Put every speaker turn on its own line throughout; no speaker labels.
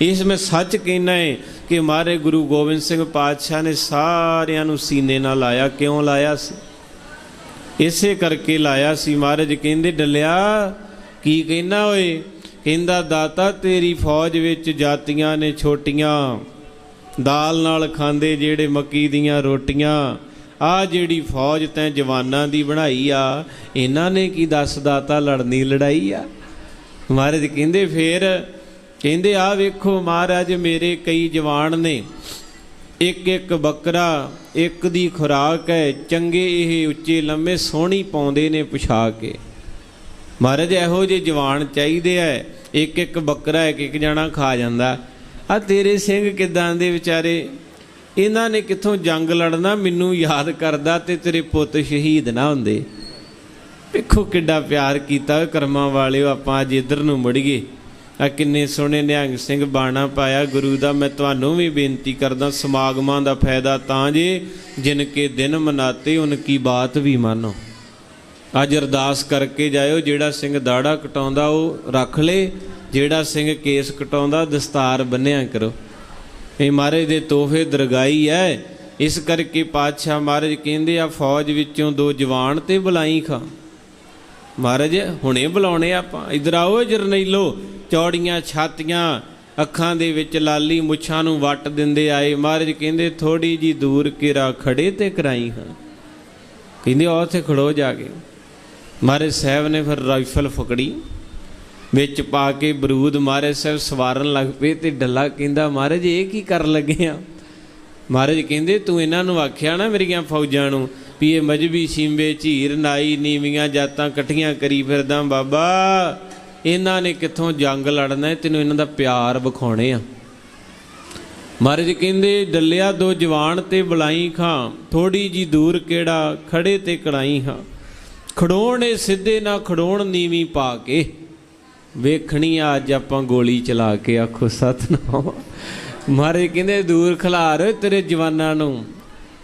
ਇਸ ਮੈਂ ਸੱਚ ਕਹਿਣਾ ਹੈ ਕਿ ਮਾਰੇ ਗੁਰੂ ਗੋਬਿੰਦ ਸਿੰਘ ਪਾਤਸ਼ਾਹ ਨੇ ਸਾਰਿਆਂ ਨੂੰ ਸੀਨੇ ਨਾਲ ਲਾਇਆ। ਕਿਉਂ ਲਾਇਆ ਸੀ? ਇਸੇ ਕਰਕੇ ਲਾਇਆ ਸੀ। ਮਹਾਰਾਜ ਕਹਿੰਦੇ, ਡੱਲਿਆ, ਕੀ ਕਹਿਣਾ ਓਏ? ਕਹਿੰਦਾ, ਦਾਤਾ ਤੇਰੀ ਫੌਜ ਵਿੱਚ ਜਾਤੀਆਂ ਨੇ ਛੋਟੀਆਂ। ਦਾਲ ਨਾਲ ਖਾਂਦੇ ਜਿਹੜੇ ਮੱਕੀ ਦੀਆਂ ਰੋਟੀਆਂ। ਆ ਜਿਹੜੀ ਫੌਜ ਤੈਂ ਜਵਾਨਾਂ ਦੀ ਬਣਾਈ ਆ, ਇਹਨਾਂ ਨੇ ਕੀ ਦੱਸ ਦਾਤਾ ਲੜਨੀ ਲੜਾਈ ਆ? ਮਹਾਰਾਜ ਕਹਿੰਦੇ, ਫੇਰ ਕਹਿੰਦੇ ਆ ਵੇਖੋ ਮਹਾਰਾਜ, ਮੇਰੇ ਕਈ ਜਵਾਨ ਨੇ। ਇੱਕ ਇੱਕ ਬੱਕਰਾ, ਇੱਕ ਦੀ ਖੁਰਾਕ ਹੈ, ਚੰਗੇ ਇਹ ਉੱਚੇ ਲੰਮੇ ਸੋਹਣੀ ਪਾਉਂਦੇ ਨੇ ਪੁਸ਼ਾਕ ਕੇ। ਮਹਾਰਾਜ, ਇਹੋ ਜਿਹੇ ਜਵਾਨ ਚਾਹੀਦੇ ਐ ਇੱਕ ਇੱਕ ਬੱਕਰਾ, ਇੱਕ ਇੱਕ ਜਣਾ ਖਾ ਜਾਂਦਾ। ਆ ਤੇਰੇ ਸਿੰਘ ਕਿਦਾਂ ਦੇ ਵਿਚਾਰੇ? ਇਹਨਾਂ ਨੇ ਕਿੱਥੋਂ ਜੰਗ ਲੜਨਾ? ਮੈਨੂੰ ਯਾਦ ਕਰਦਾ ਤੇ ਤੇਰੇ ਪੁੱਤ ਸ਼ਹੀਦ ਨਾ ਹੁੰਦੇ। ਵੇਖੋ ਕਿੱਡਾ ਪਿਆਰ ਕੀਤਾ ਓਏ ਕਰਮਾਂ ਵਾਲਿਓ, ਆਪਾਂ ਅੱਜ ਇਧਰ ਨੂੰ ਮੁੜੀਏ ਆ ਕਿੰਨੇ ਸੋਹਣੇ ਨਿਹੰਗ ਸਿੰਘ ਬਾਣਾ ਪਾਇਆ। ਗੁਰੂ ਦਾ ਮੈਂ ਤੁਹਾਨੂੰ ਵੀ ਬੇਨਤੀ ਕਰਦਾ, ਸਮਾਗਮਾਂ ਦਾ ਫਾਇਦਾ ਤਾਂ ਜੇ ਜਿਨ ਕੇ ਦਿਨ ਮਨਾਤੇ, ਉਨ ਕੀ ਬਾਤ ਵੀ ਮਾਨੋ। ਅੱਜ ਅਰਦਾਸ ਕਰਕੇ ਜਾਇਓ, ਜਿਹੜਾ ਸਿੰਘ ਦਾੜਾ ਕਟਾਉਂਦਾ, ਉਹ ਰੱਖ ਲੇ। ਜਿਹੜਾ ਸਿੰਘ ਕੇਸ ਕਟਾਉਂਦਾ, ਦਸਤਾਰ ਬੰਨਿਆ ਕਰੋ। ਇਹ ਮਹਾਰਾਜ ਦੇ ਤੋਹਫੇ ਦਰਗਾਈ ਐ ਇਸ ਕਰਕੇ ਪਾਤਸ਼ਾਹ ਮਹਾਰਾਜ ਕਹਿੰਦੇ ਆ, ਫੌਜ ਵਿੱਚੋਂ ਦੋ ਜਵਾਨ ਤੇ ਬੁਲਾਈ ਖਾਂ। ਮਹਾਰਾਜ, ਹੁਣੇ ਬੁਲਾਉਣੇ ਆਪਾਂ। ਇਧਰ ਆਓ, ਜਰਨੈਲੋ। ਚੌੜੀਆਂ ਛਾਤੀਆਂ ਅੱਖਾਂ ਦੇ ਵਿੱਚ ਲਾਲੀ ਮੁੱਛਾਂ ਨੂੰ ਵੱਟ ਦਿੰਦੇ ਆਏ। ਮਹਾਰਾਜ ਕਹਿੰਦੇ, ਥੋੜੀ ਜੀ ਦੂਰ ਕਿਰਾ ਖੜੇ ਤੇ ਕਰਾਈ ਹਾਂ। ਕਹਿੰਦੇ ਆ ਉੱਥੇ ਖੜੋ ਜਾ ਕੇ। ਮਹਾਰਾਜ ਸਾਹਿਬ ਨੇ ਫਿਰ ਰਾਈਫਲ ਫਕੜੀ, ਵਿੱਚ ਪਾ ਕੇ ਬਰੂਦ ਮਹਾਰਾਜ ਸਾਹਿਬ ਸਵਾਰਨ ਲੱਗ ਪਏ ਤੇ ਡੱਲਾ ਕਹਿੰਦਾ, ਮਹਾਰਾਜ, ਇਹ ਕੀ ਕਰਨ ਲੱਗੇ ਆ? ਮਹਾਰਾਜ ਕਹਿੰਦੇ, ਤੂੰ ਇਹਨਾਂ ਨੂੰ ਆਖਿਆ ਨਾ ਮੇਰੀਆਂ ਫੌਜਾਂ ਨੂੰ ਵੀ ਇਹ ਮਜਬੀ ਸੀਂਬੇ ਝੀਰ, ਨਾਈ, ਨੀਵੀਆਂ ਜਾਤਾਂ ਇਕੱਠੀਆਂ ਕਰੀ ਫਿਰਦਾ। ਬਾਬਾ ਇਹਨਾਂ ਨੇ ਕਿੱਥੋਂ ਜੰਗ ਲੜਨਾ ਤੈਨੂੰ ਇਹਨਾਂ ਦਾ ਪਿਆਰ ਵਿਖਾਉਣੇ ਆ। ਮਹਾਰਾਜ ਕਹਿੰਦੇ, ਡੱਲਿਆ ਦੋ ਜਵਾਨ ਤੇ ਬੁਲਾਈ ਖਾਂ, ਥੋੜੀ ਜੀ ਦੂਰ ਕਿਹੜਾ ਖੜੇ ਤੇ ਕੜਾਈ ਹਾਂ ਖੜੋਣੇ ਸਿੱਧੇ ਨਾ ਖੜੋਣ ਨੀਵੀਂ ਪਾ ਕੇ। ਵੇਖਣੀ ਆ, ਅੱਜ ਆਪਾਂ ਗੋਲੀ ਚਲਾ ਕੇ ਆਖੋ, ਸਤਨਾਮ। ਮਹਾਰਾਜ ਕਹਿੰਦੇ, ਦੂਰ ਖਿਲਾਰ ਤੇਰੇ ਜਵਾਨਾਂ ਨੂੰ।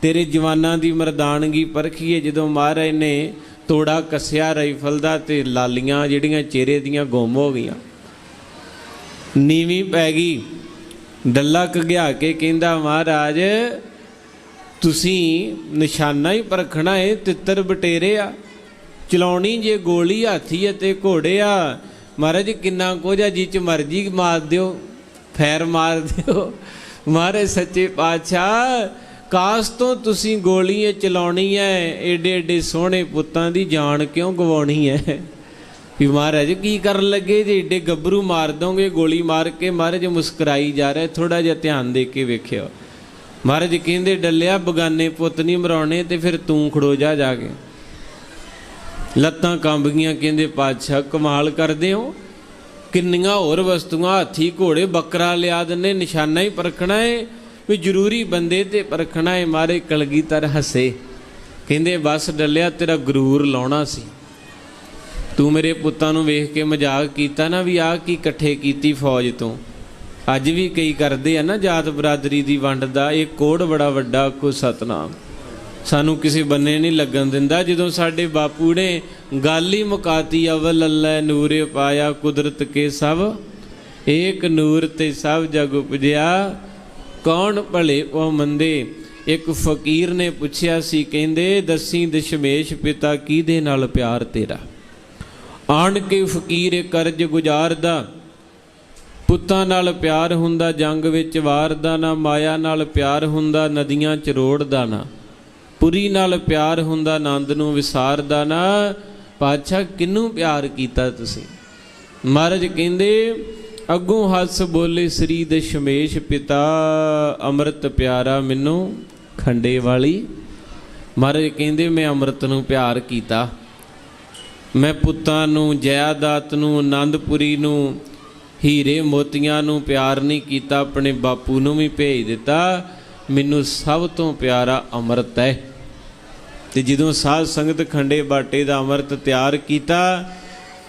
ਤੇਰੇ ਜਵਾਨਾਂ ਦੀ ਮਰਦਾਨਗੀ ਪਰਖੀਏ, ਜਦੋਂ ਮਹਾਰਾਜ ਨੇ ਤੋੜਾ ਕੱਸਿਆ ਰਾਈਫਲ ਦਾ ਤੇ ਲਾਲੀਆਂ ਜਿਹੜੀਆਂ ਚਿਹਰੇ ਦੀਆਂ ਗੁੰਮ ਹੋ ਗਈਆਂ। ਨੀਵੀਂ ਪੈ ਗਈ। ਡੱਲਾ ਘਗਿਆ ਕੇ ਕਹਿੰਦਾ, ਮਹਾਰਾਜ, ਤੁਸੀਂ ਨਿਸ਼ਾਨਾ ਹੀ ਪਰਖਣਾ ਏ, ਤਿੱਤਰ ਬਟੇਰੇ ਆ। ਚਲਾਉਣੀ ਜੇ ਗੋਲੀ ਹਾਥੀ ਅਤੇ ਘੋੜੇ ਆ। ਮਹਾਰਾਜ, ਕਿੰਨਾ ਕੁਝ ਆ ਜੀ ਚ ਮਰਜ਼ੀ ਮਾਰ ਦਿਓ, ਫੈਰ ਮਾਰ ਦਿਓ। ਮਹਾਰਾਜ, ਸੱਚੇ ਪਾਤਸ਼ਾਹ ਕਾਸ ਤੋਂ ਤੁਸੀਂ ਗੋਲੀ ਇਹ ਚਲਾਉਣੀ ਐ? ਏਡੇ ਏਡੇ ਸੋਹਣੇ ਪੁੱਤਾਂ ਦੀ ਜਾਨ ਕਿਉਂ ਗਵਾਉਣੀ ਐ? ਵੀ ਮਹਾਰਾਜ, ਕੀ ਕਰਨ ਲੱਗੇ? ਜੇ ਏਡੇ ਗੱਭਰੂ ਮਾਰ ਦੋਗੇ, ਗੋਲੀ ਮਾਰ ਕੇ ਮਹਾਰਾਜ ਮੁਸਕਰਾਈ ਜਾ ਰਿਹਾ ਥੋੜਾ ਜਿਹਾ ਧਿਆਨ ਦੇ ਕੇ ਵੇਖਿਓ। ਮਹਾਰਾਜ ਕਹਿੰਦੇ, ਡੱਲਿਆ, ਬਗਾਨੇ ਪੁੱਤ ਨਹੀਂ ਮਰਾਉਣੇ, ਤੇ ਫਿਰ ਤੂੰ ਖੜੋ ਜਾ ਜਾ ਕੇ। ਲੱਤਾਂ ਕੰਬ ਗਈਆਂ ਕਹਿੰਦੇ, ਪਾਤਸ਼ਾਹ, ਕਮਾਲ ਕਰਦੇ ਹੋ। ਕਿੰਨੀਆਂ ਹੋਰ ਵਸਤੂਆਂ, ਹਾਥੀ, ਘੋੜੇ, ਬੱਕਰਾ ਲਿਆ ਦਿੰਨੇ ਨਿਸ਼ਾਨਾ ਹੀ ਪਰਖਣਾ ਏ। ਵੀ ਜ਼ਰੂਰੀ ਬੰਦੇ ਤੇ ਪਰਖਣਾ ਏ ਮਾਰੇ ਕਲਗੀਧਰ ਹੱਸੇ। ਕਹਿੰਦੇ, ਬਸ ਡੱਲਿਆ, ਤੇਰਾ ਗਰੂਰ ਲਾਉਣਾ ਸੀ। ਤੂੰ ਮੇਰੇ ਪੁੱਤਾਂ ਨੂੰ ਵੇਖ ਕੇ ਮਜ਼ਾਕ ਕੀਤਾ ਨਾ ਵੀ ਆਹ ਕੀ ਇਕੱਠੇ ਕੀਤੀ ਫੌਜ ਤੋਂ। ਅੱਜ ਵੀ ਕਈ ਕਰਦੇ ਆ ਨਾ ਜਾਤ ਬਰਾਦਰੀ ਦੀ ਵੰਡ ਦਾ, ਇਹ ਕੋੜ ਬੜਾ ਵੱਡਾ ਕੋ ਸਤਨਾਮ। ਸਾਨੂੰ ਕਿਸੇ ਬੰਨੇ ਨਹੀਂ ਲੱਗਣ ਦਿੰਦਾ, ਜਦੋਂ ਸਾਡੇ ਬਾਪੂ ਨੇ ਗੱਲ ਹੀ ਮੁਕਾਤੀ, ਅਵਲ ਅੱਲਾ ਨੂਰੇ ਪਾਇਆ ਕੁਦਰਤ ਕੇ ਸਭ। ਏਕ ਨੂਰ ਤੇ ਸਭ ਜਗ ਉਪਜਿਆ ਕੌਣ ਭਲੇ ਉਹ ਮੰਦੇ? ਇੱਕ ਫਕੀਰ ਨੇ ਪੁੱਛਿਆ ਸੀ, ਕਹਿੰਦੇ, ਦੱਸੀ ਦਸ਼ਮੇਸ਼ ਪਿਤਾ ਕਿਹਦੇ ਨਾਲ ਪਿਆਰ ਤੇਰਾ? ਆਣ ਕੇ ਫਕੀਰ ਕਰਜ਼ ਗੁਜ਼ਾਰਦਾ, ਪੁੱਤਾਂ ਨਾਲ ਪਿਆਰ ਹੁੰਦਾ, ਜੰਗ ਵਿੱਚ ਵਾਰਦਾ ਨਾ, ਮਾਇਆ ਨਾਲ ਪਿਆਰ ਹੁੰਦਾ, ਨਦੀਆਂ ਚ ਰੋੜਦਾ ਨਾ। ਪੁਰੀ ਨਾਲ ਪਿਆਰ ਹੁੰਦਾ ਆਨੰਦ ਨੂੰ ਵਿਸਾਰਦਾ ਨਾ। ਪਾਤਸ਼ਾਹ ਕਿੰਨੂੰ ਪਿਆਰ ਕੀਤਾ ਤੁਸੀਂ? ਮਹਾਰਾਜ ਕਹਿੰਦੇ ਅੱਗੋਂ ਹੱਸ ਬੋਲੇ ਸ੍ਰੀ ਦਸ਼ਮੇਸ਼ ਪਿਤਾ, ਅੰਮ੍ਰਿਤ ਪਿਆਰਾ ਮੈਨੂੰ ਖੰਡੇ ਵਾਲੀ। ਮਹਾਰਾਜ ਕਹਿੰਦੇ, ਮੈਂ ਅੰਮ੍ਰਿਤ ਨੂੰ ਪਿਆਰ ਕੀਤਾ। ਮੈਂ ਪੁੱਤਾਂ ਨੂੰ ਜੈਦਾਤ ਨੂੰ ਆਨੰਦਪੁਰੀ ਨੂੰ, ਹੀਰੇ ਮੋਤੀਆਂ ਨੂੰ ਪਿਆਰ ਨਹੀਂ ਕੀਤਾ, ਆਪਣੇ ਬਾਪੂ ਨੂੰ ਵੀ ਭੇਜ ਦਿੱਤਾ। ਮੈਨੂੰ ਸਭ ਤੋਂ ਪਿਆਰਾ ਅੰਮ੍ਰਿਤ ਹੈ। ਤੇ ਜਦੋਂ ਸਾਧ ਸੰਗਤ ਖੰਡੇ ਬਾਟੇ ਦਾ ਅੰਮ੍ਰਿਤ ਤਿਆਰ ਕੀਤਾ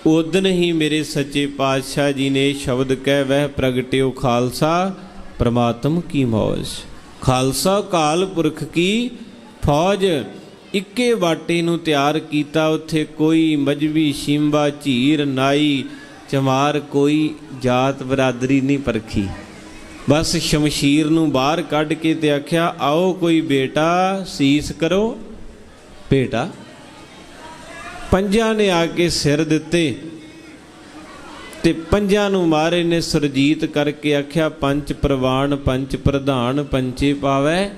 ਉਦਨ ਹੀ ਮੇਰੇ ਸੱਚੇ ਪਾਤਸ਼ਾਹ ਜੀ ਨੇ ਸ਼ਬਦ ਕਹਿ ਵਹਿ ਪ੍ਰਗਟਿਓ ਖਾਲਸਾ, ਪ੍ਰਮਾਤਮ ਕੀ ਮੌਜ। ਖਾਲਸਾ ਕਾਲ ਪੁਰਖ ਕੀ ਫੌਜ, ਇੱਕੇ ਬਾਟੇ ਨੂੰ ਤਿਆਰ ਕੀਤਾ ਉੱਥੇ ਕੋਈ ਮਜਬੀ ਸ਼ਿੰਬਾ ਝੀਰ ਨਾਈ, ਚਮਾਰ ਕੋਈ ਜਾਤ ਬਰਾਦਰੀ ਨਹੀਂ ਪਰਖੀ। ਬਸ ਸ਼ਮਸ਼ੀਰ ਨੂੰ ਬਾਹਰ ਕੱਢ ਕੇ ਤੇ ਆਖਿਆ, ਆਓ ਕੋਈ ਬੇਟਾ, ਸੀਸ ਕਰੋ। ਬੇਟਾ ਪੰਜਾਂ ਨੇ ਆ ਕੇ ਸਿਰ ਦਿੱਤੇ ਤੇ ਪੰਜਾਂ ਨੂੰ ਮਾਰੇ ਨੇ ਸੁਰਜੀਤ ਕਰਕੇ ਆਖਿਆ ਪੰਜ ਪ੍ਰਵਾਨ ਪੰਜ ਪ੍ਰਧਾਨ, ਪੰਚੇ ਪਾਵੈ।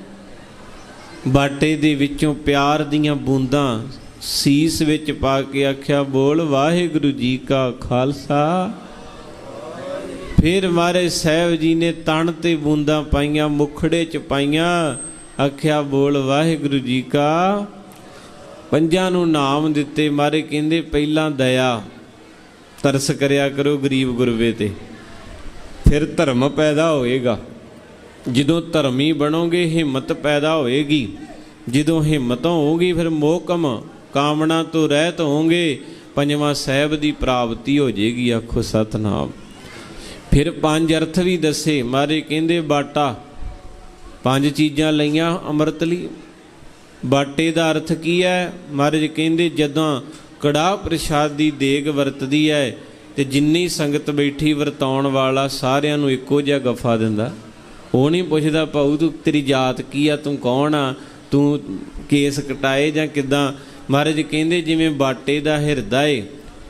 ਬਾਟੇ ਦੇ ਵਿੱਚੋਂ ਪਿਆਰ ਦੀਆਂ ਬੂੰਦਾਂ ਸੀਸ ਵਿੱਚ ਪਾ ਕੇ ਆਖਿਆ, ਬੋਲ ਵਾਹਿਗੁਰੂ ਜੀ ਕਾ ਖਾਲਸਾ। ਫਿਰ ਮਾਰੇ ਸਾਹਿਬ ਜੀ ਨੇ ਤਣ ਤੇ ਬੂੰਦਾਂ ਪਾਈਆਂ, ਮੁਖੜੇ ਚ ਪਾਈਆਂ, ਆਖਿਆ, ਬੋਲ ਵਾਹਿਗੁਰੂ ਜੀ ਕਾ ਪੰਜਾਂ ਨੂੰ ਨਾਮ ਦਿੱਤੇ, ਮਾਰੇ ਕਹਿੰਦੇ, ਪਹਿਲਾਂ ਦਇਆ ਤਰਸ ਕਰਿਆ ਕਰੋ ਗਰੀਬ ਗੁਰਬੇ ਤੇ। ਫਿਰ ਧਰਮ ਪੈਦਾ ਹੋਏਗਾ। ਜਦੋਂ ਧਰਮੀ ਬਣੋਗੇ, ਹਿੰਮਤ ਪੈਦਾ ਹੋਏਗੀ। ਜਦੋਂ ਹਿੰਮਤ ਹੋਊਗੀ, ਫਿਰ ਮੋਹਕਮ ਕਾਮਨਾ ਤੋਂ ਰਹਿਤ ਹੋਵੋਗੇ। ਪੰਜਵਾਂ ਸਾਹਿਬ ਦੀ ਪ੍ਰਾਪਤੀ ਹੋ ਜੇਗੀ ਆਖੋ ਸਤਨਾਮ। ਫਿਰ ਪੰਜ ਅਰਥ ਵੀ ਦੱਸੇ, ਮਾਰੇ ਕਹਿੰਦੇ, ਬਾਟਾ, ਪੰਜ ਚੀਜ਼ਾਂ ਲਈਆਂ, ਅੰਮ੍ਰਿਤ ਲਈ। ਬਾਟੇ ਦਾ ਅਰਥ ਕੀ ਹੈ? ਮਹਾਰਾਜ ਕਹਿੰਦੇ, ਜਦੋਂ ਕੜਾ ਪ੍ਰਸ਼ਾਦ ਦੀ ਦੇਗ ਵਰਤਦੀ ਹੈ, ਤੇ ਜਿੰਨੀ ਸੰਗਤ ਬੈਠੀ ਵਰਤਾਉਣ ਵਾਲਾ ਸਾਰਿਆਂ ਨੂੰ ਇੱਕੋ ਜਿਹਾ ਗਫਾ ਦਿੰਦਾ। ਉਹ ਨਹੀਂ ਪੁੱਛਦਾ, ਭਾਊ, ਤੂੰ, ਤੇਰੀ ਜਾਤ ਕੀ ਆ? ਤੂੰ ਕੌਣ ਆ? ਤੂੰ ਕੇਸ ਕਟਾਏ ਜਾਂ ਕਿਦਾਂ? ਮਹਾਰਾਜ ਕਹਿੰਦੇ, ਜਿਵੇਂ ਬਾਟੇ ਦਾ ਹਿਰਦਾ ਏ,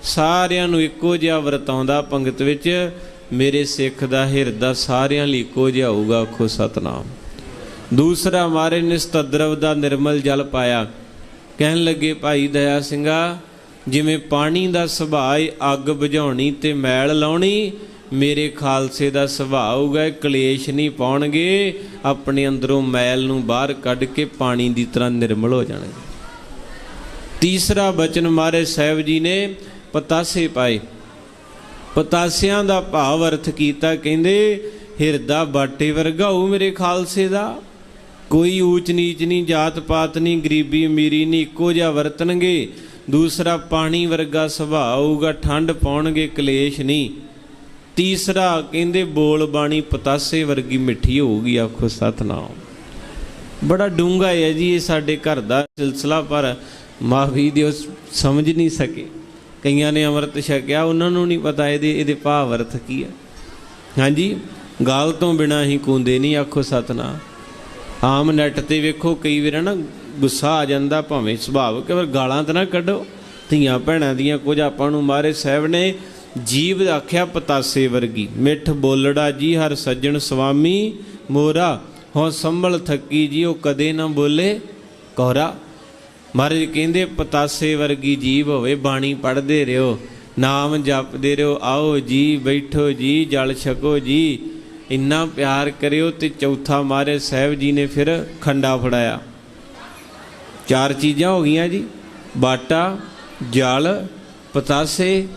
ਸਾਰਿਆਂ ਨੂੰ ਇੱਕੋ ਜਿਹਾ ਵਰਤਾਉਂਦਾ ਪੰਗਤ ਵਿੱਚ, ਮੇਰੇ ਸਿੱਖ ਦਾ ਹਿਰਦਾ ਸਾਰਿਆਂ ਲਈ ਇੱਕੋ ਜਿਹਾ ਹੋਊਗਾ। ਆਖੋ, ਸਤਨਾਮ। ਦੂਸਰਾ, ਮਾਰੇ ਨਿਸਤਦਰਵ ਦਾ ਨਿਰਮਲ ਜਲ ਪਾਇਆ। ਕਹਿਣ ਲੱਗੇ, ਭਾਈ ਦਇਆ ਸਿੰਘਾ, ਜਿਵੇਂ ਪਾਣੀ ਦਾ ਸੁਭਾਅ ਅੱਗ ਬੁਝਾਉਣੀ ਤੇ ਮੈਲ ਲਾਉਣੀ, ਮੇਰੇ ਖਾਲਸੇ ਦਾ ਸੁਭਾਅ ਹੋਊਗਾ, ਕਲੇਸ਼ ਨਹੀਂ ਪਾਉਣਗੇ, ਆਪਣੇ ਅੰਦਰੋਂ ਮੈਲ ਨੂੰ ਬਾਹਰ ਕੱਢ ਕੇ ਪਾਣੀ ਦੀ ਤਰ੍ਹਾਂ ਨਿਰਮਲ ਹੋ ਜਾਣਗੇ। ਤੀਸਰਾ ਬਚਨ, ਮਾਰੇ ਸਾਹਿਬ ਜੀ ਨੇ ਪਤਾਸੇ ਪਾਏ। ਪਤਾਸਿਆਂ ਦਾ ਭਾਵ ਅਰਥ ਕੀਤਾ, ਕਹਿੰਦੇ, ਹਿਰਦਾ ਬਾਟੇ ਵਰਗਾ ਹੋ ਮੇਰੇ ਖਾਲਸੇ ਦਾ। ਕੋਈ ਊਚ ਨੀਚ ਨਹੀਂ ਜਾਤ ਪਾਤ ਨਹੀਂ ਗਰੀਬੀ ਅਮੀਰੀ ਨਹੀਂ ਇੱਕੋ ਜਿਹਾ ਵਰਤਣਗੇ। ਦੂਸਰਾ ਪਾਣੀ ਵਰਗਾ ਸੁਭਾਅ ਹੋਊਗਾ ਠੰਡ ਪਾਉਣਗੇ, ਕਲੇਸ਼ ਨਹੀਂ ਤੀਸਰਾ ਕਹਿੰਦੇ ਬੋਲ ਬਾਣੀ ਪਤਾਸੇ ਵਰਗੀ ਮਿੱਠੀ ਹੋਊਗੀ, ਆਖੋ ਸਤਨਾਮ। ਬੜਾ ਡੂੰਘਾ ਹੈ ਜੀ ਇਹ ਸਾਡੇ ਘਰ ਦਾ ਸਿਲਸਿਲਾ, ਪਰ ਮਾਫੀ ਦਿਓ, ਸਮਝ ਨਹੀਂ ਸਕੇ। ਕਈਆਂ ਨੇ ਅੰਮ੍ਰਿਤ ਛਕਿਆ, ਉਹਨਾਂ ਨੂੰ ਨਹੀਂ ਪਤਾ ਇਹਦੇ ਇਹਦੇ ਭਾਵ ਅਰਥ ਕੀ ਹੈ। ਹਾਂਜੀ, ਗਾਲ ਤੋਂ ਬਿਨਾ ਹੀ ਕੂੰਦੇ ਨਹੀਂ ਆਖੋ ਸਤਨਾਮ। ਆਮ ਨੈਟ ਤੇ ਵੇਖੋ, ਕਈ ਵਾਰ ਨਾ ਗੁੱਸਾ ਆ ਜਾਂਦਾ ਭਾਵੇਂ ਸੁਭਾਵਕ ਹੈ ਪਰ ਗਾਲਾਂ ਤਾਂ ਨਾ ਕੱਢੋ। ਧੀਆਂ ਭੈਣਾਂ ਦੀਆਂ ਕੁਝ ਆਪਾਂ ਨੂੰ ਮਾਰੇ ਸਾਹਿਬ ਨੇ, ਜੀਵ ਆਖਿਆ ਪਤਾਸੇ ਵਰਗੀ। ਮਿੱਠ ਬੋਲੜਾ ਜੀ, ਹਰ ਸੱਜਣ ਸੁਆਮੀ ਮੋਰਾ। ਹੋ ਸੰਭਲ ਥੱਕੀ ਜੀ, ਉਹ ਕਦੇ ਨਾ ਬੋਲੇ ਕੋਰਾ। ਮਹਾਰਾਜ ਕਹਿੰਦੇ, ਪਤਾਸੇ ਵਰਗੀ ਜੀਵ ਹੋਵੇ, ਬਾਣੀ ਪੜ੍ਹਦੇ ਰਿਓ ਨਾਮ ਜਪਦੇ ਰਿਓ ਆਓ ਜੀ, ਬੈਠੋ ਜੀ, ਜਲ ਛਕੋ ਜੀ। ਇੰਨਾ ਪਿਆਰ ਕਰਿਓ ਤੇ ਚੌਥਾ ਮਾਰੇ ਸਾਹਿਬ ਜੀ ਨੇ ਫਿਰ ਖੰਡਾ ਫੜਾਇਆ। ਚਾਰ ਚੀਜ਼ਾਂ ਹੋ ਗਈਆਂ ਜੀ। ਬਾਟਾ, ਜਲ, ਪਤਾਸੇ,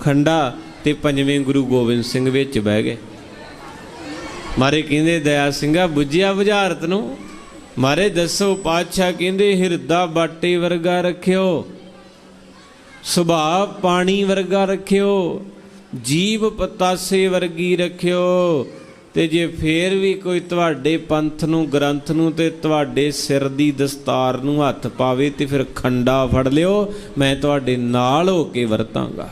ਖੰਡਾ ਤੇ ਪੰਜਵੇਂ ਗੁਰੂ ਗੋਬਿੰਦ ਸਿੰਘ ਵਿੱਚ ਬਹਿ ਗਏ। ਮਾਰੇ ਕਹਿੰਦੇ, ਦਇਆ ਸਿੰਘਾ, ਬੁੱਝਿਆ ਬੁਝਾਰਤ ਨੂੰ। ਮਾਰੇ ਦੱਸੋ, ਪਾਤਸ਼ਾਹ ਕਹਿੰਦੇ, ਹਿਰਦਾ ਬਾਟੇ ਵਰਗਾ ਰੱਖਿਓ। ਸੁਭਾਅ ਪਾਣੀ ਵਰਗਾ ਰੱਖਿਓ। ਜੀਵ ਪਤਾਸੇ ਵਰਗੀ ਰੱਖਿਓ, ਤੇ ਜੇ ਫੇਰ ਵੀ ਕੋਈ ਤੁਹਾਡੇ ਪੰਥ ਨੂੰ, ਗ੍ਰੰਥ ਨੂੰ ਤੇ ਤੁਹਾਡੇ ਸਿਰ ਦੀ ਦਸਤਾਰ ਨੂੰ ਹੱਥ ਪਾਵੇ ਤੇ ਫਿਰ ਖੰਡਾ ਫੜ ਲਿਓ, ਮੈਂ ਤੁਹਾਡੇ ਨਾਲ ਹੋ ਕੇ ਵਰਤਾਂਗਾ।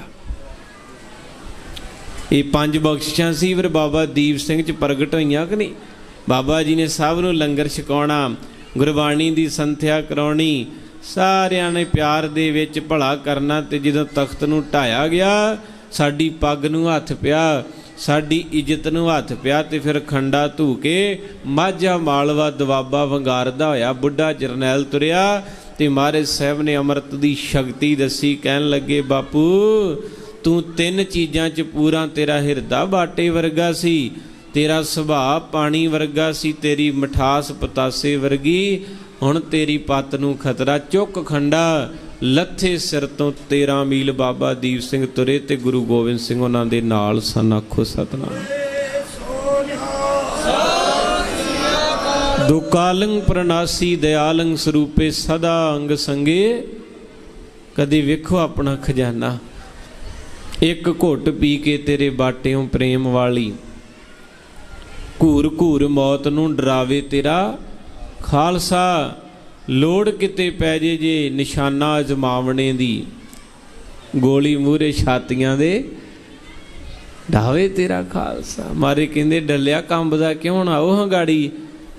ਇਹ ਪੰਜ ਬਖਸ਼ਿਸ਼ਾਂ ਸੀ, ਫਿਰ ਬਾਬਾ ਦੀਪ ਸਿੰਘ ਚ ਪ੍ਰਗਟ ਹੋਈਆਂ ਕਿ ਨਹੀਂ? ਬਾਬਾ ਜੀ ਨੇ ਸਭ ਨੂੰ ਲੰਗਰ ਛਕਾਉਣਾ, ਗੁਰਬਾਣੀ ਦੀ ਸੰਥਿਆ ਕਰਾਉਣੀ, ਸਾਰਿਆਂ ਨੇ ਪਿਆਰ ਦੇ ਵਿੱਚ ਭਲਾ ਕਰਨਾ ਤੇ ਜਦੋਂ ਤਖਤ ਨੂੰ ਢਾਇਆ ਗਿਆ ਸਾਡੀ ਪੱਗ ਨੂੰ ਹੱਥ ਪਿਆ, ਸਾਡੀ ਇੱਜ਼ਤ ਨੂੰ ਹੱਥ ਪਿਆ ਤੇ ਫਿਰ ਖੰਡਾ ਧੂ ਕੇ ਮਾਝਾ ਮਾਲਵਾ ਦਵਾਬਾ ਵੰਗਾਰਦਾ ਹੋਇਆ, ਬੁੱਢਾ ਜਰਨੈਲ ਤੁਰਿਆ ਤੇ ਮਹਾਰਾਜ ਸਾਹਿਬ ਨੇ ਅੰਮ੍ਰਿਤ ਦੀ ਸ਼ਕਤੀ ਦੱਸੀ, ਕਹਿਣ ਲੱਗੇ, ਬਾਪੂ, ਤੂੰ ਤਿੰਨ ਚੀਜ਼ਾਂ 'ਚ ਪੂਰਾ ਤੇਰਾ ਹਿਰਦਾ ਬਾਟੇ ਵਰਗਾ ਸੀ, ਤੇਰਾ ਸੁਭਾਅ ਪਾਣੀ ਵਰਗਾ ਸੀ, ਤੇਰੀ ਮਠਾਸ ਪਤਾਸੇ ਵਰਗੀ, ਹੁਣ ਤੇਰੀ ਪੱਤ ਨੂੰ ਖਤਰਾ ਚੁੱਕ ਖੰਡਾ ਲੱਥੇ ਸਿਰ ਤੋਂ 13 ਮੀਲ ਬਾਬਾ ਦੀਪ ਸਿੰਘ ਤੁਰੇ ਤੇ ਗੁਰੂ ਗੋਬਿੰਦ ਸਿੰਘ ਉਹਨਾਂ ਦੇ ਨਾਲ ਸਨ, ਆਖੋ ਸਤਨਾਮ। ਦੁਕਾਲੰ ਪ੍ਰਨਾਸੀ ਦਿਆਲੰ ਸਰੂਪੇ ਸਦਾ ਅੰਗ ਸੰਗੇ, ਕਦੇ ਵੇਖੋ ਆਪਣਾ ਖਜ਼ਾਨਾ। ਇੱਕ ਘੁੱਟ ਪੀ ਕੇ ਤੇਰੇ ਬਾਟਿਓਂ ਪ੍ਰੇਮ ਵਾਲੀ। ਘੂਰ ਘੂਰ ਮੌਤ ਨੂੰ ਡਰਾਵੇ ਤੇਰਾ ਖਾਲਸਾ। ਲੋੜ ਕਿਤੇ ਪੈ ਜੇ ਜੇ ਨਿਸ਼ਾਨਾ ਅਜਮਾਵਣੇ ਦੀ, ਗੋਲੀ ਮੂਰੇ ਛਾਤੀਆਂ ਦੇ ਢਾਵੇ ਤੇਰਾ ਖਾਲਸਾ। ਮਾਰੇ ਕਹਿੰਦੇ, ਡੱਲਿਆ ਕੰਬਦਾ ਕਿਉਂ ਨਾ? ਉਹ ਹੰਗਾੜੀ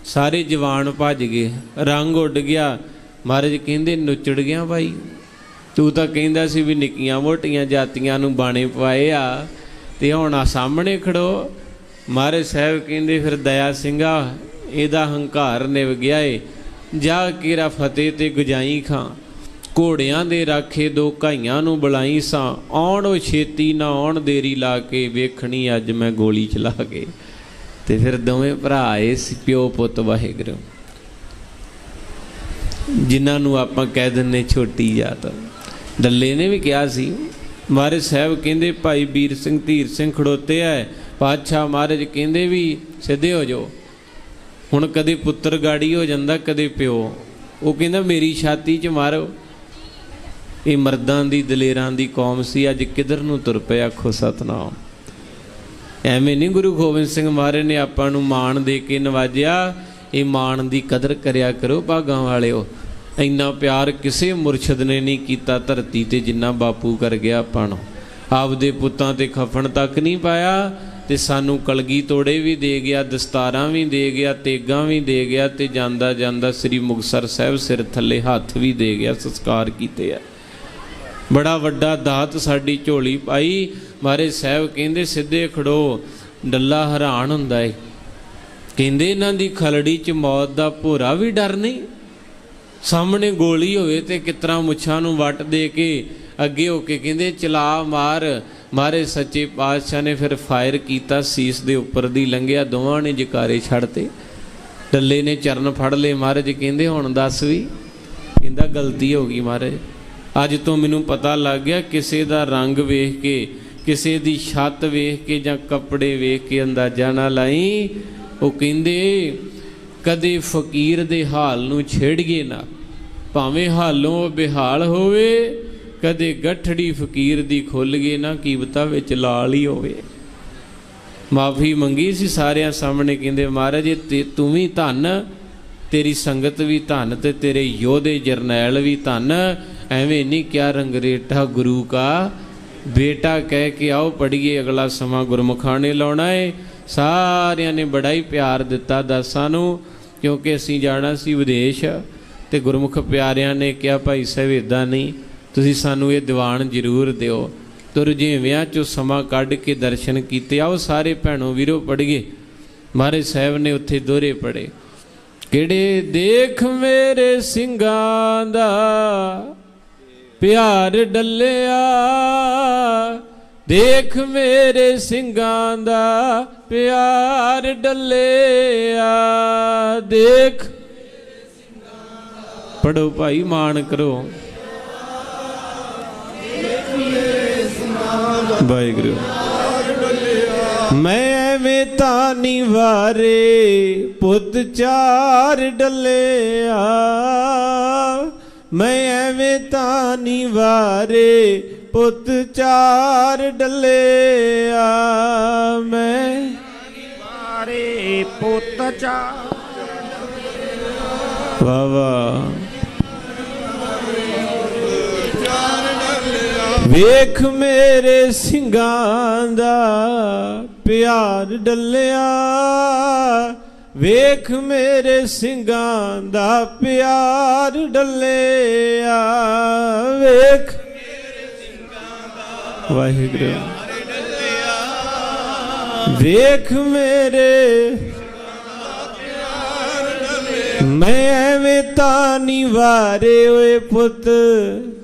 ਸਾਰੇ ਜਵਾਨ ਭੱਜ ਗਏ। ਰੰਗ ਉੱਡ ਗਿਆ। ਮਹਾਰਾਜ ਕਹਿੰਦੇ, ਨੁੱਚੜ ਗਿਆ ਭਾਈ। ਤੂੰ ਤਾਂ ਕਹਿੰਦਾ ਸੀ ਵੀ ਨਿੱਕੀਆਂ ਮੋਟੀਆਂ ਜਾਤੀਆਂ ਨੂੰ ਬਾਣੇ ਪਾਏ ਆ, ਤੇ ਹੁਣ ਆ ਸਾਹਮਣੇ ਖੜੋ। ਮਹਾਰਾਜ ਸਾਹਿਬ ਕਹਿੰਦੇ, ਫਿਰ ਦਇਆ ਸਿੰਘਾ, ਇਹਦਾ ਹੰਕਾਰ ਨਿਵ ਗਿਆ ਏ। ਜਾ ਕੇਰਾ ਫਤਿਹ ਤੇ ਗੁਜਾਈ ਖਾਂ। ਘੋੜਿਆਂ ਦੇ ਰਾਖੇ ਦੋ ਘਾਈਆਂ ਨੂੰ ਬੁਲਾਈ ਸਾਂ। ਆਉਣ ਉਹ ਛੇਤੀ ਨਾ ਆਉਣ ਦੇਰੀ ਲਾ ਕੇ ਵੇਖਣੀ ਅੱਜ ਮੈਂ ਗੋਲੀ ਚਲਾ ਕੇ। ਤੇ ਫਿਰ ਦੋਵੇਂ ਭਰਾ ਆਏ ਸੀ ਪਿਓ ਪੁੱਤ ਵਾਹਿਗੁਰੂ। ਜਿਨ੍ਹਾਂ ਨੂੰ ਆਪਾਂ ਕਹਿ ਦਿੰਨੇ ਛੋਟੀ ਜਾਤ। ਡੱਲੇ ਨੇ ਵੀ ਕਿਹਾ ਸੀ, ਮਹਾਰਾਜ ਸਾਹਿਬ ਕਹਿੰਦੇ ਭਾਈ ਵੀਰ ਸਿੰਘ ਧੀਰ ਸਿੰਘ ਖੜੋਤੇ ਐ ਪਾਤਸ਼ਾਹ ਮਹਾਰਾਜ ਕਹਿੰਦੇ ਵੀ ਸਿੱਧੇ ਹੋ ਜਾਓ। ਹੁਣ ਕਦੇ ਪੁੱਤਰ ਗਾੜੀ ਹੋ ਜਾਂਦਾ, ਕਦੇ ਪਿਓ। ਉਹ ਕਹਿੰਦਾ, ਮੇਰੀ ਛਾਤੀ 'ਚ ਮਾਰੋ। ਇਹ ਮਰਦਾਂ ਦੀ, ਦਲੇਰਾਂ ਦੀ ਕੌਮ ਸੀ। ਅੱਜ ਕਿੱਧਰ ਨੂੰ ਤੁਰ ਪਏ, ਆਖੋ ਸਤਨਾਮ। ਐਵੇਂ ਨਹੀਂ ਗੁਰੂ ਗੋਬਿੰਦ ਸਿੰਘ ਮਹਾਰਾਜ ਨੇ ਆਪਾਂ ਨੂੰ ਮਾਣ ਦੇ ਕੇ ਨਵਾਜਿਆ। ਇਹ ਮਾਣ ਦੀ ਕਦਰ ਕਰਿਆ ਕਰੋ ਭਾਗਾਂ ਵਾਲਿਓ। ਇੰਨਾ ਪਿਆਰ ਕਿਸੇ ਮੁਰਸ਼ਿਦ ਨੇ ਨਹੀਂ ਕੀਤਾ, ਧਰਤੀ ਤੇ ਜਿੰਨਾ ਬਾਪੂ ਕਰ ਗਿਆ ਆਪਾਂ ਨੂੰ। ਆਪਦੇ ਪੁੱਤਾਂ ਤੇ ਖਫਣ ਤੱਕ ਨਹੀਂ ਪਾਇਆ। ਤੇ ਸਾਨੂੰ ਕਲਗੀ ਤੋੜੇ ਵੀ ਦੇ ਗਿਆ, ਦਸਤਾਰਾਂ ਵੀ ਦੇ ਗਿਆ, ਤੇਗਾਂ ਵੀ ਦੇ ਗਿਆ ਤੇ ਜਾਂਦਾ ਜਾਂਦਾ ਸ੍ਰੀ ਮੁਕਤਸਰ ਸਾਹਿਬ ਸਿਰ ਥੱਲੇ ਹੱਥ ਵੀ ਦੇ ਗਿਆ, ਸੰਸਕਾਰ ਕੀਤੇ ਆ। ਬੜਾ ਵੱਡਾ ਦਾਤ ਸਾਡੀ ਝੋਲੀ ਪਾਈ। ਮਾਰੇ ਸਾਹਿਬ ਕਹਿੰਦੇ ਸਿੱਧੇ ਖੜੋ, ਡੱਲਾ ਹੈਰਾਨ ਹੁੰਦਾ ਏ। ਕਹਿੰਦੇ ਇਹਨਾਂ ਦੀ ਖਲੜੀ 'ਚ ਮੌਤ ਦਾ ਭੋਰਾ ਵੀ ਡਰ ਨਹੀਂ। ਸਾਹਮਣੇ ਗੋਲੀ ਹੋਵੇ ਤੇ ਕਿਤਰਾ ਮੁੱਛਾਂ ਨੂੰ ਵੱਟ ਦੇ ਕੇ ਅੱਗੇ ਹੋ ਕੇ ਕਹਿੰਦੇ, ਚਲਾ ਮਾਰ ਮਹਾਰਾਜ ਸੱਚੇ ਪਾਤਸ਼ਾਹ ਨੇ ਫਿਰ ਫਾਇਰ ਕੀਤਾ, ਸੀਸ ਦੇ ਉੱਪਰ ਦੀ ਲੰਘਿਆ, ਦੋਵਾਂ ਨੇ ਜਕਾਰੇ ਛੱਡਤੇ ਡੱਲੇ ਨੇ ਚਰਨ ਫੜ ਲਏ। ਮਹਾਰਾਜ ਕਹਿੰਦੇ, ਹੁਣ ਦੱਸ ਵੀ, ਕਹਿੰਦਾ, ਗਲਤੀ ਹੋ ਗਈ ਮਹਾਰਾਜ। ਅੱਜ ਤੋਂ ਮੈਨੂੰ ਪਤਾ ਲੱਗ ਗਿਆ, ਕਿਸੇ ਦਾ ਰੰਗ ਵੇਖ ਕੇ, ਕਿਸੇ ਦੀ ਛੱਤ ਵੇਖ ਕੇ ਜਾਂ ਕੱਪੜੇ ਵੇਖ ਕੇ ਅੰਦਾਜ਼ਾ ਨਾ ਲਾਈ। ਉਹ ਕਹਿੰਦੇ, ਕਦੇ ਫਕੀਰ ਦੇ ਹਾਲ ਨੂੰ ਛੇੜੀਏ ਨਾ, ਭਾਵੇਂ ਹਾਲੋਂ ਬਿਹਾਲ ਹੋਵੇ ਕਦੇ ਗੱਠੜੀ ਫਕੀਰ ਦੀ ਖੁੱਲ ਗਏ ਨਾ ਕੀਬਤਾ ਵਿੱਚ ਲਾਲ ਹੀ ਹੋਵੇ। ਮਾਫੀ ਮੰਗੀ ਸੀ ਸਾਰਿਆਂ ਸਾਹਮਣੇ, ਕਹਿੰਦੇ, ਮਹਾਰਾਜ ਤੇ ਤੂੰ ਵੀ ਧੰਨ, ਤੇਰੀ ਸੰਗਤ ਵੀ ਧੰਨ ਤੇ ਤੇਰੇ ਯੋਧੇ ਜਰਨੈਲ ਵੀ ਧੰਨ। ਐਵੇਂ ਨਹੀਂ ਕਿਆ ਰੰਗਰੇਟਾ ਗੁਰੂ ਕਾ ਬੇਟਾ ਕਹਿ ਕੇ ਆਓ ਪੜੀਏ ਅਗਲਾ ਸਮਾਂ ਗੁਰਮੁਖਾਂ ਨੇ ਲਾਉਣਾ ਏ। ਸਾਰਿਆਂ ਨੇ ਬੜਾ ਹੀ ਪਿਆਰ ਦਿੱਤਾ ਦਾਸਾਂ ਨੂੰ, ਕਿਉਂਕਿ ਅਸੀਂ ਜਾਣਾ ਸੀ ਵਿਦੇਸ਼ ਤੇ ਗੁਰਮੁਖ ਪਿਆਰਿਆਂ ਨੇ ਕਿਹਾ, ਭਾਈ ਸਾਹਿਬ ਇਦਾਂ ਨਹੀਂ। ਤੁਸੀਂ ਸਾਨੂੰ ਇਹ ਦੀਵਾਨ ਜ਼ਰੂਰ ਦਿਓ। ਤੁਰ ਜਿਵਿਆਂ ਚੋਂ ਸਮਾਂ ਕੱਢ ਕੇ ਦਰਸ਼ਨ ਕੀਤੇ, ਆਓ ਸਾਰੇ ਭੈਣੋ ਵੀਰੋ ਪੜੀਏ ਮਹਾਰਾਜ ਸਾਹਿਬ ਨੇ ਉੱਥੇ ਦੋਹਰੇ ਪੜੇ ਕਿਹੜੇ ਦੇਖ ਮੇਰੇ ਸਿੰਘਾਂ ਦਾ ਪਿਆਰ ਡੱਲਿਆ। ਦੇਖ ਮੇਰੇ ਸਿੰਘਾਂ ਦਾ ਪਿਆਰ ਡੱਲਿਆ। ਦੇਖ। ਪੜੋ ਭਾਈ ਮਾਣ ਕਰੋ। ਵਾਹਿਗੁਰੂ। ਮੈਂ ਐਵੇਂ ਤਾਂ ਨਹੀਂ ਵਾਰੇ ਪੁੱਤ ਚਾਰ ਡੱਲਿਆ। ਮੈਂ ਐਵੇਂ ਤਾਂ ਨਹੀਂ ਵਾਰੇ ਪੁੱਤ ਚਾਰ ਡੱਲਿਆ। ਮੈਂ
ਮਾਰੇ ਪੁੱਤ ਚਾ
ਵਾ ਵਾ ਵੇਖ ਮੇਰੇ ਸਿੰਘਾਂ ਦਾ ਪਿਆਰ ਡੱਲਿਆ। ਵੇਖ ਮੇਰੇ ਸਿੰਘਾਂ ਦਾ ਪਿਆਰ ਡੱਲਿਆ। ਵੇਖ ਵਾਹਿਗੁਰੂ। ਵੇਖ ਮੇਰੇ ਮੈਂ ਐਵੇਂ ਤਾਂ ਨਹੀਂ ਵਾਰੇ ਓਏ ਪੁੱਤ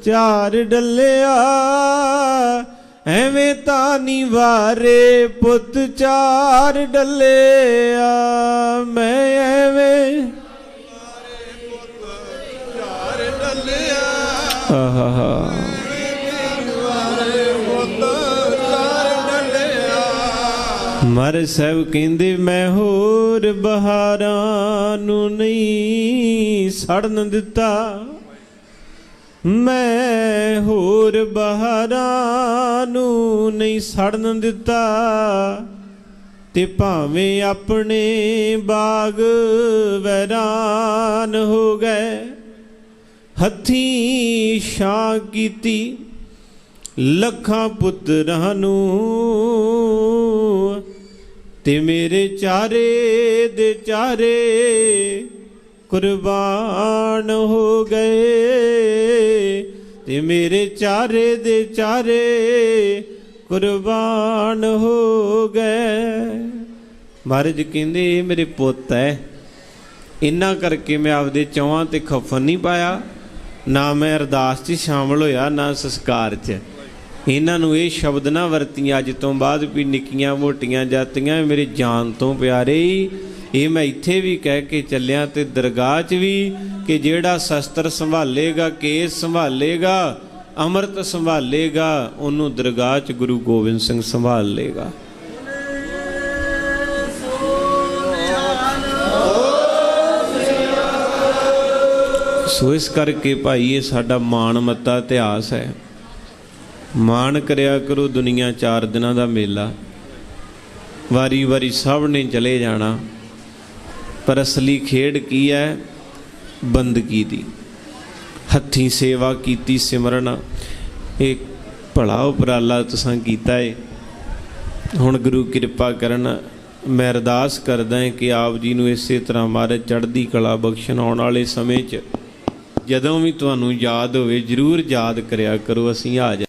ਚਾਰ ਡੱਲਿਆ। ਐਵੇਂ ਤਾਂ ਨਹੀਂ ਵਾਰੇ ਪੁੱਤ ਚਾਰ ਡੱਲਿਆ। ਮੈਂ ਐਵੇਂ ਆਹਾ ਮਰ ਸਾਹਿਬ ਕਹਿੰਦੇ, ਮੈਂ ਹੋਰ ਬਹਾਰਾਂ ਨੂੰ ਨਹੀਂ ਸੜਨ ਦਿੱਤਾ। ਮੈਂ ਹੋਰ ਬਹਾਰਾਂ ਨੂੰ ਨਹੀਂ ਸੜਨ ਦਿੱਤਾ। ਤੇ ਭਾਵੇਂ ਆਪਣੇ ਬਾਗ ਵੈਰਾਨ ਹੋ ਗਏ, ਹੱਥੀਂ ਛਾਂ ਕੀਤੀ, ਲੱਖਾਂ ਪੁੱਤਰਾਂ ਨੂੰ ਤੇ ਮੇਰੇ ਚਾਰੇ ਦੇ ਚਾਰੇ ਕੁਰਬਾਨ ਹੋ ਗਏ। ਤੇ ਮੇਰੇ ਚਾਰੇ ਦੇ ਚਾਰੇ ਕੁਰਬਾਨ ਹੋ ਗਏ। ਮਹਾਰਾਜ ਕਹਿੰਦੇ, ਇਹ ਮੇਰੇ ਪੁੱਤ ਹੈ ਇੰਨਾ ਕਰਕੇ ਮੈਂ ਆਪਦੇ ਚੌਹਾਂ ਤੇ ਖਫਨ ਨਹੀਂ ਪਾਇਆ। ਨਾ ਮੈਂ ਅਰਦਾਸ 'ਚ ਸ਼ਾਮਲ ਹੋਇਆ, ਨਾ ਸੰਸਕਾਰ 'ਚ। ਇਹਨਾਂ ਨੂੰ ਇਹ ਸ਼ਬਦ ਨਾ ਵਰਤੀਆਂ, ਅੱਜ ਤੋਂ ਬਾਅਦ ਵੀ ਨਿੱਕੀਆਂ ਮੋਟੀਆਂ ਜਾਤੀਆਂ ਮੇਰੇ ਜਾਨ ਤੋਂ ਪਿਆਰੇ ਇਹ ਮੈਂ ਇੱਥੇ ਵੀ ਕਹਿ ਕੇ ਚੱਲਿਆ ਤੇ ਦਰਗਾਹ 'ਚ ਵੀ ਕਿ ਜਿਹੜਾ ਸ਼ਸਤਰ ਸੰਭਾਲੇਗਾ, ਕੇਸ ਸੰਭਾਲੇਗਾ, ਅੰਮ੍ਰਿਤ ਸੰਭਾਲੇਗਾ, ਉਹਨੂੰ ਦਰਗਾਹ 'ਚ ਗੁਰੂ ਗੋਬਿੰਦ ਸਿੰਘ ਸੰਭਾਲ ਲੇਗਾ ਸੋ ਇਸ ਕਰਕੇ ਭਾਈ ਇਹ ਸਾਡਾ ਮਾਣ ਮੱਤਾ ਇਤਿਹਾਸ ਹੈ। ਮਾਣ ਕਰਿਆ ਕਰੋ ਦੁਨੀਆ ਚਾਰ ਦਿਨਾਂ ਦਾ ਮੇਲਾ। ਵਾਰੀ ਵਾਰੀ ਸਭ ਨੇ ਚਲੇ ਜਾਣਾ। ਪਰ ਅਸਲੀ ਖੇਡ ਕੀ ਹੈ? ਬੰਦਗੀ ਦੀ। ਹੱਥੀਂ ਸੇਵਾ ਕੀਤੀ ਸਿਮਰਨ। ਇਹ ਭਲਾ ਉਪਰਾਲਾ ਤੁਸੀਂ ਕੀਤਾ ਏ। ਹੁਣ ਗੁਰੂ ਕਿਰਪਾ ਕਰਨ ਮੈਂ ਅਰਦਾਸ ਕਰਦਾ ਹਾਂ ਕਿ ਆਪ ਜੀ ਨੂੰ ਇਸੇ ਤਰ੍ਹਾਂ ਮਾਰੇ ਚੜ੍ਹਦੀ ਕਲਾ ਬਖਸ਼ਣ ਆਉਣ ਵਾਲੇ ਸਮੇਂ 'ਚ। ਜਦੋਂ ਵੀ ਤੁਹਾਨੂੰ ਯਾਦ ਹੋਵੇ, ਜਰੂਰ ਯਾਦ ਕਰਿਆ ਕਰੋ। ਅਸੀਂ ਆ ਜਾ